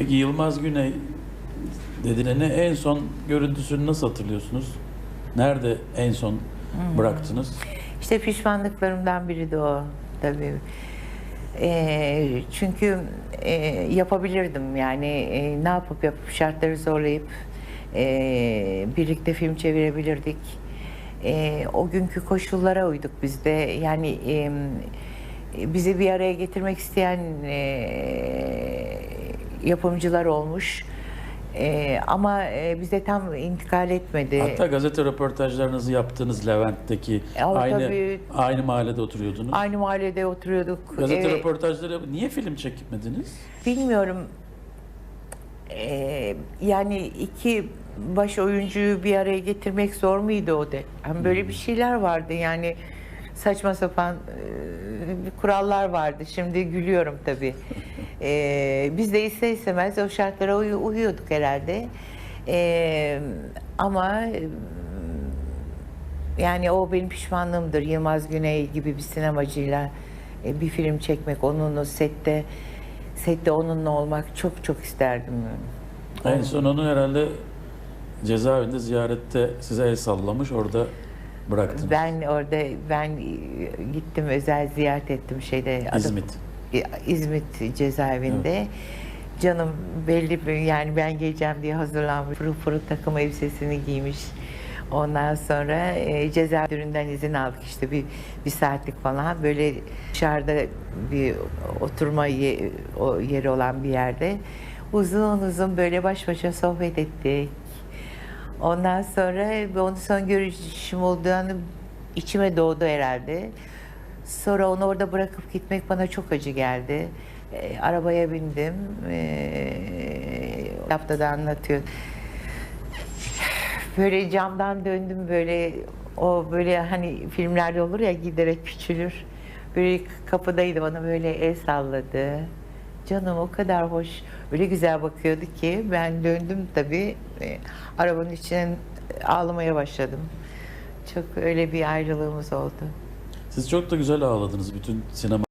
Peki Yılmaz Güney dediğine en son görüntüsünü nasıl hatırlıyorsunuz? Nerede en son bıraktınız? İşte pişmanlıklarımdan biri de o tabii. Ee, çünkü e, yapabilirdim yani e, ne yapıp yapıp şartları zorlayıp e, birlikte film çevirebilirdik. E, o günkü koşullara uyduk biz de yani e, bizi bir araya getirmek isteyen e, yapımcılar olmuş. E, ama e, bize tam intikal etmedi. Hatta gazete röportajlarınızı yaptığınız Levent'teki o aynı tabii. aynı mahallede oturuyordunuz. Aynı mahallede oturuyorduk. Gazete E, röportajları niye film çekmediniz? Bilmiyorum. Ee, yani iki baş oyuncuyu bir araya getirmek zor muydu o de? Yani böyle bir şeyler vardı yani saçma sapan e, kurallar vardı. Şimdi gülüyorum tabii. Ee, biz de ister istemez o şartlara uy- uyuyorduk herhalde. Ee, ama e, yani o benim pişmanlığımdır. Yılmaz Güney gibi bir sinemacıyla e, bir film çekmek, onunla sette sette onunla olmak çok çok isterdim. En son onu herhalde cezaevinde ziyarette size el sallamış orada bıraktınız. Ben orada ben e, gittim özel ziyaret ettim şeyde İzmit. E, İzmit cezaevinde. Canım belli bir yani ben geleceğim diye hazırlanmış. Pırıl pırıl takım elbisesini giymiş. Ondan sonra e, cezaevinden izin aldık işte bir, bir saatlik falan. Böyle dışarıda bir oturma ye- o yeri olan bir yerde. Uzun uzun böyle baş başa sohbet ettik. Ondan sonra onun son görüşüm olduğunu içime doğdu herhalde. Sonra onu orada bırakıp gitmek bana çok acı geldi. E, arabaya bindim. E, haftada anlatıyor. Böyle camdan döndüm böyle o böyle hani filmlerde olur ya giderek küçülür. Böyle kapıdaydı bana böyle el salladı. Canım o kadar hoş, öyle güzel bakıyordu ki ben döndüm tabii. E, arabanın içine ağlamaya başladım. Çok öyle bir ayrılığımız oldu. Siz çok da güzel ağladınız bütün sinema